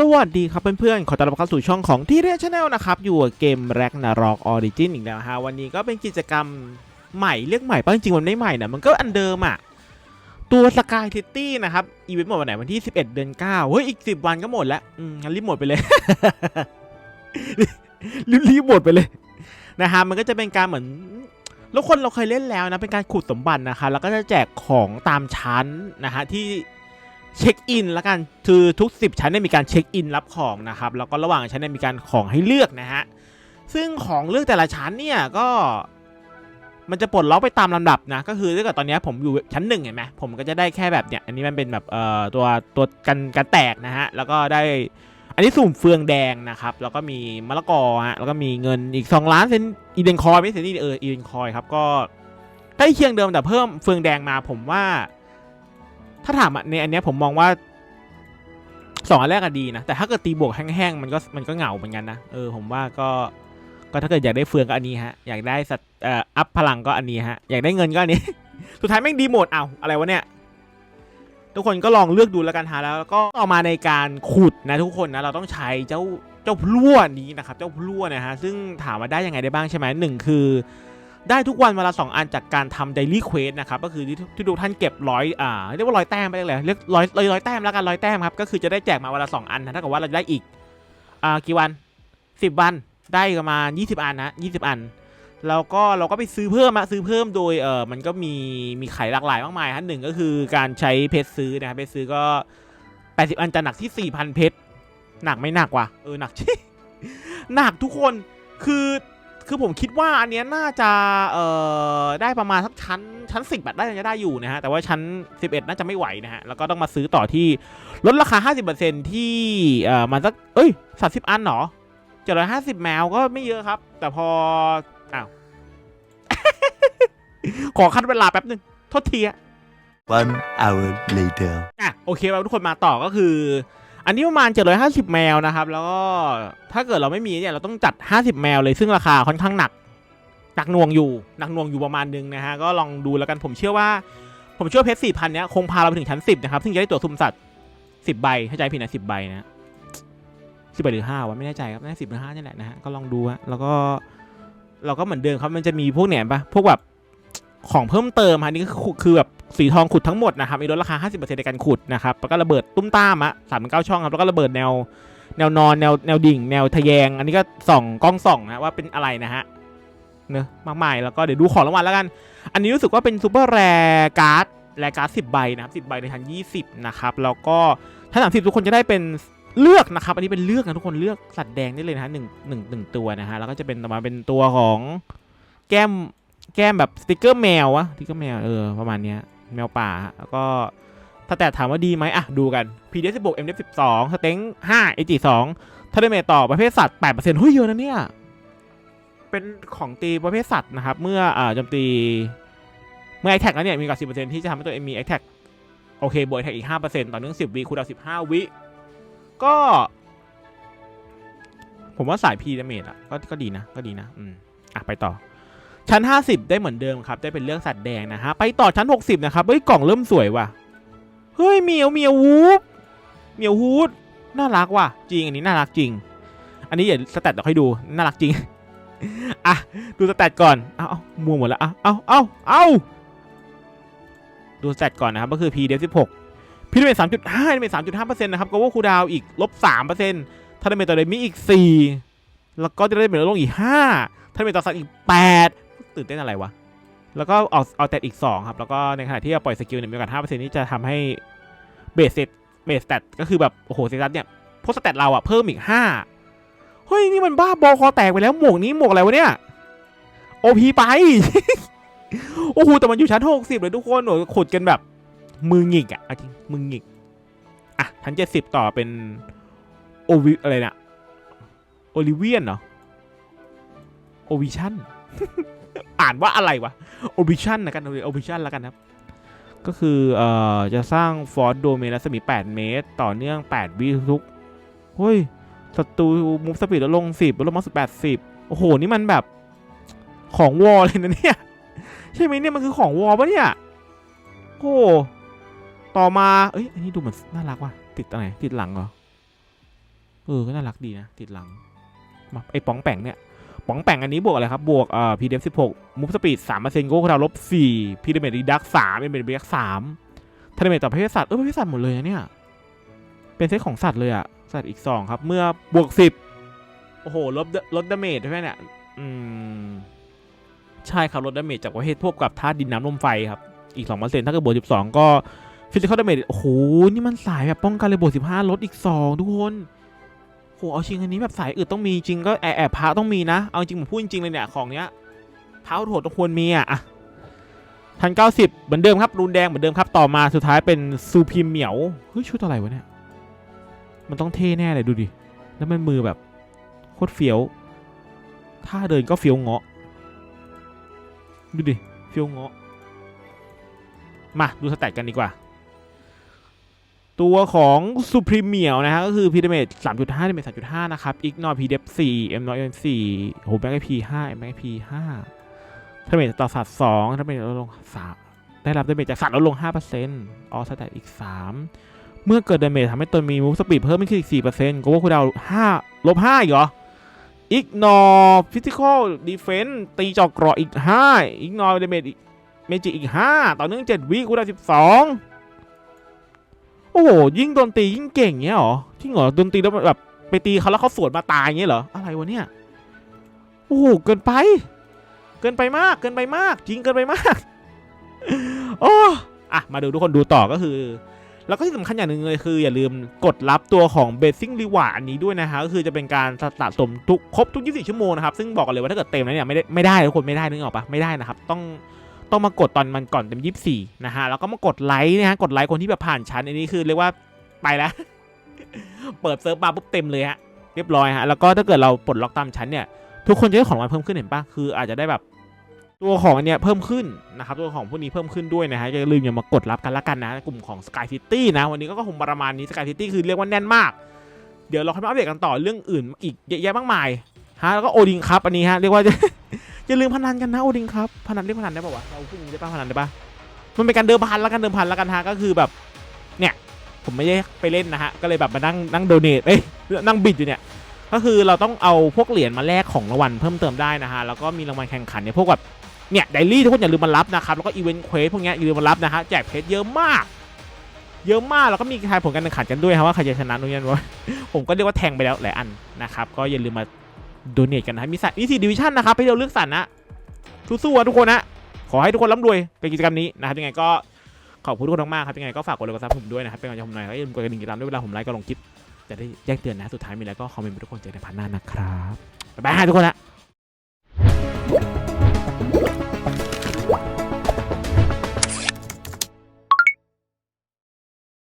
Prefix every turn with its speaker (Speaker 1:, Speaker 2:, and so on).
Speaker 1: สวัสดีครับเพื่อนๆ ขอต้อนรับเข้าสู่ช่องของที่เรียชแนลนะครับ อยู่กับเกมแร็กนารอกออริจินอีกแล้วฮะ วันนี้ก็เป็นกิจกรรมใหม่เรียกใหม่ป่ะจริงๆ มันไม่ใหม่นะมันก็อันเดิมอะ ตัวสกายซิตี้นะครับ อีเวนต์หมดวันไหน วันที่ 11 เดือน 9 เฮ้ย อีก 10 วันก็หมดแล้ว อืมงั้นรีบหมดไปเลย รีบหมดไปเลยนะฮะมันก็จะเป็นการเหมือนแล้วคนเราเคยเล่นแล้วนะเป็นการขุดสมบัตินะคะแล้วก็จะแจกของตามชั้นนะฮะที่ เช็คอินล้วกันคือทุก 10 ชั้นเนี่ยมีการเช็คอินรับของนะครับแล้วก็ระหว่างชั้นเนี่ยมีการของให้เลือกนะฮะซึ่งของเลือกแต่ละชั้นเนี่ยก็มันจะปลดล็อกไปตามลำดับนะก็คือถ้าเกิดตอนนี้ผมอยู่ชั้นหนึ่งเห็นไหมผมก็จะได้แค่แบบเนี้ยอันนี้มันเป็นแบบเอ่อตัวตัวกันกันแตกนะฮะแล้วก็ได้อันนี้สุ่มเฟืองแดงนะครับแล้วก็มีมะละกอฮะแล้วก็มีเงินอีก 2 ล้านเซนอีเดนคอยไม่ใช่นี่เอออีเดนคอยครับก็ใกล้เคียงเดิมแต่เพิ่มเฟืองแดงมาผมว่า ถ้าถามในอันเนี้ยผมมองว่าสองอันแรกอะดีนะ แต่ถ้าเกิดตีบวกแห้งๆ มันก็มันก็เหงาเหมือนกันนะ เออผมว่าก็ก็ถ้าเกิดอยากได้เฟืองก็อันนี้ฮะ อยากได้สัตเอ่ออัพพลังก็อันนี้ฮะ อยากได้เงินก็อันนี้ สุดท้ายแม่งดีหมดเอาอะไรวะเนี่ย ทุกคนก็ลองเลือกดูแล้วกันฮะแล้วก็ต่อมาในการขุดนะทุกคนนะ เราต้องใช้เจ้าเจ้าพลั่วนี้นะครับ เจ้าพลั่วนะฮะ ซึ่งถามว่าได้ยังไงได้บ้างใช่ไหมหนึ่งคือ ได้ทุกวันวันละสองอันจากการทำ daily quest นะครับก็คือที่ที่ทุกท่านเก็บร้อยอ่าเรียกว่าร้อยแต้มไปเลยเรียกร้อยร้อยร้อยแต้มแล้วกันร้อยแต้มครับก็คือจะได้แจกมาวันละสองอันนะถ้าเกิดว่าเราจะได้อีกอ่ากี่วันสิบวันได้ประมาณยี่สิบอันนะยี่สิบอันแล้วก็เราก็ไปซื้อเพิ่มอะซื้อเพิ่มโดยเออมันก็มีมีขายหลากหลายมากมายฮะหนึ่งก็คือการใช้เพชรซื้อนะครับเพชรซื้อก็ 80 อันจะหนักที่ 4,000 เพชรหนักไม่หนักว่ะเออหนักหนักทุกคนคือ คือผมคิดว่าอันเนี้ยน่าจะเอ่อได้ประมาณสักชั้นชั้น10แบบได้จะได้อยู่นะฮะแต่ว่าชั้น 11 น่าจะไม่ไหวนะฮะแล้วก็ต้องมาซื้อต่อที่ลดราคา 50%ที่เอ่อมาสักเอ้ย30อันเหรอ750แมวก็ไม่เยอะครับ แต่พออ้าว ขอคัดเวลาแป๊บนึงโทษทีอะ
Speaker 2: One hour later.
Speaker 1: อะโอเคครับทุกคนมาต่อก็คือ อันนี้ประมาณ 750 แมวนะครับ แล้วก็ถ้าเกิดเราไม่มีเนี่ยเราต้องจัด 50 แมวเลยซึ่งราคาค่อนข้างหนักหนักหน่วงอยู่หนักหน่วงอยู่ประมาณนึงนะฮะก็ลองดูแล้วกันผมเชื่อว่า ผมเชื่อเพชรสี่พันเนี้ยคงพาเราไปถึงชั้น10นะครับซึ่งจะได้ตัวสุ่มสัตว์10ใบถ้าใจผิดนะ10ใบนะสิบใบหรือห้าวะไม่แน่ใจครับน่าสิบหรือห้านี่แหละนะฮะก็ลองดูฮะแล้วก็เราก็เหมือนเดิมครับมันจะมีพวกเนี่ยปะพวกแบบ ของเพิ่มเติมฮะนี่ก็คือคือแบบสีทองขุดทั้งหมดนะครับมีลดราคา 50%ในการขุดนะครับแล้วก็ระเบิดตุ้มต้ามอะสามเก้าช่องครับแล้วก็ระเบิดแนวแนวนอนแนวแนวดิ่ง แนวทะแยง อันนี้ก็ส่องกล้องส่องนะว่าเป็นอะไรนะฮะเนอะมากมายแล้วก็เดี๋ยวดูของรางวัลแล้วกัน อันนี้รู้สึกว่าเป็นซูเปอร์แรการ์ดแรการ์ดสิบใบนะครับสิบใบในชั้นยี่สิบนะครับแล้วก็ชั้นสามสิบทุกคนจะได้เป็นเลือกนะครับ อันนี้เป็นเลือกนะทุกคนเลือกสัตว์แดงได้เลยนะฮะหนึ่งหนึ่งหนึ่งตัวนะฮะแล้วก็จะเป็นต่อมาเป็นตัวของแก้ม แก้มแบบสติกเกอร์แมววะสติกเกอร์แมวเออประมาณเนี้ยแมวป่าแล้วก็ถ้าแต่ถามว่าดีไหมอะดูกัน PD 16 MD 12สเต็ง5 AG 2ถ้าได้เมต่อประเภทสัตว์8%เฮ้ยเยอะนะเนี่ย เป็นของตีประเภทสัตว์นะครับ เมื่ออ่าโจมตีเมื่อ attack แล้วเนี่ยมีกับ10%ที่จะทำให้ตัวเองมี attack โอเคบวก attack อีก 5%ต่อเนื่อง 10วิคูลดา15 วิ ก็ ผมว่าสาย P damage อะก็ก็ดีนะก็ดีนะอืมอะไปต่อ ชั้น 50 ได้เหมือนเดิมครับ ได้เป็นเรื่องสัตว์แดงนะฮะ ไปต่อชั้น 60 นะครับ เฮ้ย กล่องเริ่มสวยว่ะ เฮ้ยเมียวเมียววูฟเมียวฮูดน่ารักว่ะ จริงอันนี้น่ารักจริง อันนี้เดี๋ยวสแตทเดี๋ยวให้ดู น่ารักจริง อะ ดูสแตทก่อน เอาเอามัวหมดแล้วเอาเอาเอาเอาดูสแตทก่อนนะครับ ก็คือ P เด16 P ดเมจ3.5ดเมจ3.5%นต์นะครับ ก็ว่าคูดาวอีกลบ3%ถ้าดเมจต่อเดมีอีก4แล้วก็จะได้เมจลดลงอีก5ถ้าดเมจต่อสัตว์อีก8 ตื่นเต้นอะไรวะ แล้วก็เอาเอาแต่อีก 2 ครับ แล้วก็ในขณะที่เราปล่อยสกิลเนี่ยมีโอกาส5%ที่จะทำให้เบสเซตเบสแตทก็คือแบบโอ้โหเซตัสเนี่ยพวกสแตทเราอะเพิ่มอีก5เฮ้ยนี่มันบ้าบอคอแตกไปแล้วหมวกนี้หมวกอะไรวะเนี่ยโอพีไปโอ้โหแต่มันอยู่ชั้น60เลยทุกคนโหขุดกันแบบมือหงิกอะจริงมือหงิกอะชั้น70ต่อเป็นโอวิอะไรเนี่ยโอลิเวียนเหรอ โอวิชั่นอ่านว่าอะไรวะโอ i ิชันนะกันโอ i ิชันแล้วกันครับ ก็คือเอ่อจะสร้างฟอร์ดโดเมนรัศมี 8 เมตร ต่อเนื่อง 8 วิทุกเฮ้ยศัตรูมูฟสปีดลดลง 10ลดลงมาสุด80โอ้โห นี่มันแบบของวอลเลยนะเนี่ย ใช่ไหมเนี่ย มันคือของวอลปะเนี่ย โอ้ต่อมา เอ้ย อันนี้ดูเหมือนน่ารักว่ะ ติดตรงไหน ติดหลังเหรอ เออ ก็น่ารักดีนะ ติดหลัง มาไอ้ป๋องแป่งเนี่ย ป๋องแป่งอันนี้บวกอะไรครับ บวกเอ่อ PDF 16มูฟสปีด3เปอร์เซ็นต์โก้คาราลบ4พีเดเมดรีดัก3เอ็มเบดรีดัก3ทะเลเมดต่อประเภทสัตว์ เออประเภทสัตว์หมดเลยเนี่ย เป็นเซตของสัตว์เลยอะสัตว์อีก 2 ครับ เมื่อบวก 10 โอ้โหลดลดดาเมจใช่ไหมเนี่ย อืม ใช่ครับลดดาเมจจากประเภทพวกกับธาตุดินน้ำลมไฟครับ อีก2%ถ้าเกิดบวก12 ก็ฟิสิกอลดาเมจโอ้โห นี่มันสายแบบป้องกันเลยบวก15 ลดอีก 2 ทุกคน โหเอาจริงอันนี้แบบสายอึดต้องมีจริงก็แอบแอบพระต้องมีนะ เอาจริงผมพูดจริงเลยเนี่ยของเนี้ยเท้าโถดต้องควรมีอะอะพันเก้าสิบเหมือนเดิมครับรูนแดงเหมือนเดิมครับต่อมาสุดท้ายเป็นซูพิมเหมียวเฮ้ยชุดอะไรวะเนี่ยมันต้องเท่แน่เลยดูดิแล้วมันมือแบบโคตรเฟี้ยวท่าเดินก็เฟี้ยวเงาะดูดิเฟี้ยวเงาะมาดูสแตทกันดีกว่า ตัวของซูพรีเมียลนะฮะก็คือพีเดเมจ3.5ดเมจ3.5นะครับอีกนอพีเดฟ4 M น้อย M 4โหแม็กไอพี5 M แม็กไอพี5ดเมจต่อสัตว์2ดเมจลดลง3ได้รับดเมจจากสัตว์ลดลง5%ออสแตทอีก3เมื่อเกิดดเมจทำให้ตนมีมูฟสปีดเพิ่มขึ้นอีก4%ก็ว่าคุณดาว5ลบ5อีกเหรออีกนอฟิสิกอลดีเฟนต์ตีจอกเกราะอีก5อีกนอดเมจอีกเมจิอีก5ต่อเนื่อง7วิกูดาว12 โอ้โหยิ่งโดนตียิ่งเก่งเงี้ยหรอจริงเหรอโดนตีแล้วแบบไปตีเขาแล้วเขาสวนมาตายเงี้ยเหรออะไรวะเนี่ยโอ้โหเกินไป เกินไปมากเกินไปมากจริงเกินไปมากโอ้อะมาดูทุกคนดูต่อก็คือ แล้วก็ที่สำคัญอย่างหนึ่งเลยคือ อย่าลืมกดรับตัวของ b a s i n g Reward อันนี้ด้วยนะฮะก็คือจะเป็นการสะสมทุกครบทุก 24 ชั่วโมงนะครับ ซึ่งบอกกันเลยว่าถ้าเกิดเต็มแล้วเนี่ยไม่ได้ไม่ได้ทุกคนไม่ได้นึกออกปะไม่ได้นะครับ ต้อง ต้องมากดตอนมันก่อนเต็มยี่สี่นะฮะแล้วก็มากดไลค์นะฮะกดไลค์คนที่แบบผ่านชั้นอันนี้คือเรียกว่าไปแล้วเปิดเซิร์ฟมาปุ๊บเต็มเลยฮะเรียบร้อยฮะแล้วก็ถ้าเกิดเราปลดล็อกตามชั้นเนี่ยทุกคนจะได้ของรางวัลเพิ่มขึ้นเห็นปะคืออาจจะได้แบบตัวของอันเนี้ยเพิ่มขึ้นนะครับตัวของพวกนี้เพิ่มขึ้นด้วยนะฮะอย่าลืมอย่ามากดรับกันละกันนะกลุ่มของ Sky City นะ วันนี้ก็คงประมาณนี้ Sky City คือเรียกว่าแน่นมาก เดี๋ยวเราค่อยมาอัปเดตกันต่อเรื่องอื่นอีกเยอะแยะมากมายฮะแล้วก็โอดิงครับอันนี้ฮะเรียกว่า อย่าลืมพนันกันนะโอดิงครับพนันเรียกพนันได้ป่าวะเราพูดอย่างนี้ได้ป่ะพนันได้ป่ะมันเป็นการเดิมพันแล้วกันเดิมพันแล้วกันฮะก็คือแบบเนี่ยผมไม่ได้ไปเล่นนะฮะก็เลยแบบมานั่งนั่งโดเนทเอ้ยนั่งบิดอยู่เนี่ยก็คือเราต้องเอาพวกเหรียญมาแลกของรางวัลเพิ่มเติมได้นะฮะแล้วก็มีรางวัลแข่งขันเนี่ยพวกแบบเนี่ยไดรี่ทุกคนอย่าลืมมารับนะครับแล้วก็อีเวนต์เควสพวกเนี้ยอย่าลืมมารับนะฮะแจกเพชรเยอะมาก เยอะมากแล้วก็มีทายผลการแข่งขันกันด้วยครับว่าใครจะชนะนู่นนี่นั่นวะผมก็เรียกว่าแทงไปแล้วหลายอันนะครับก็อย่าลืมมา โดเนทกันนะมีสัตว์มีสี่ดิวิชั่นนะครับให้เราเลือกสรรนะสู้ๆทุกคนนะขอให้ทุกคนร่ำรวยในกิจกรรมนี้นะครับยังไงก็ขอบคุณทุกคนมากๆครับยังไงก็ฝากกดไลค์กดซับผมด้วยนะครับเป็นกำลังใจผมหน่อยแล้วอย่าลืมกดกระดิ่งติดตามด้วยเวลาผมไลฟ์ก็ลงคลิปจะได้แจ้งเตือนนะสุดท้ายมีอะไรก็คอมเมนต์ไปทุกคนเจอในพันหน้านะครับบ๊ายบายทุกคนนะ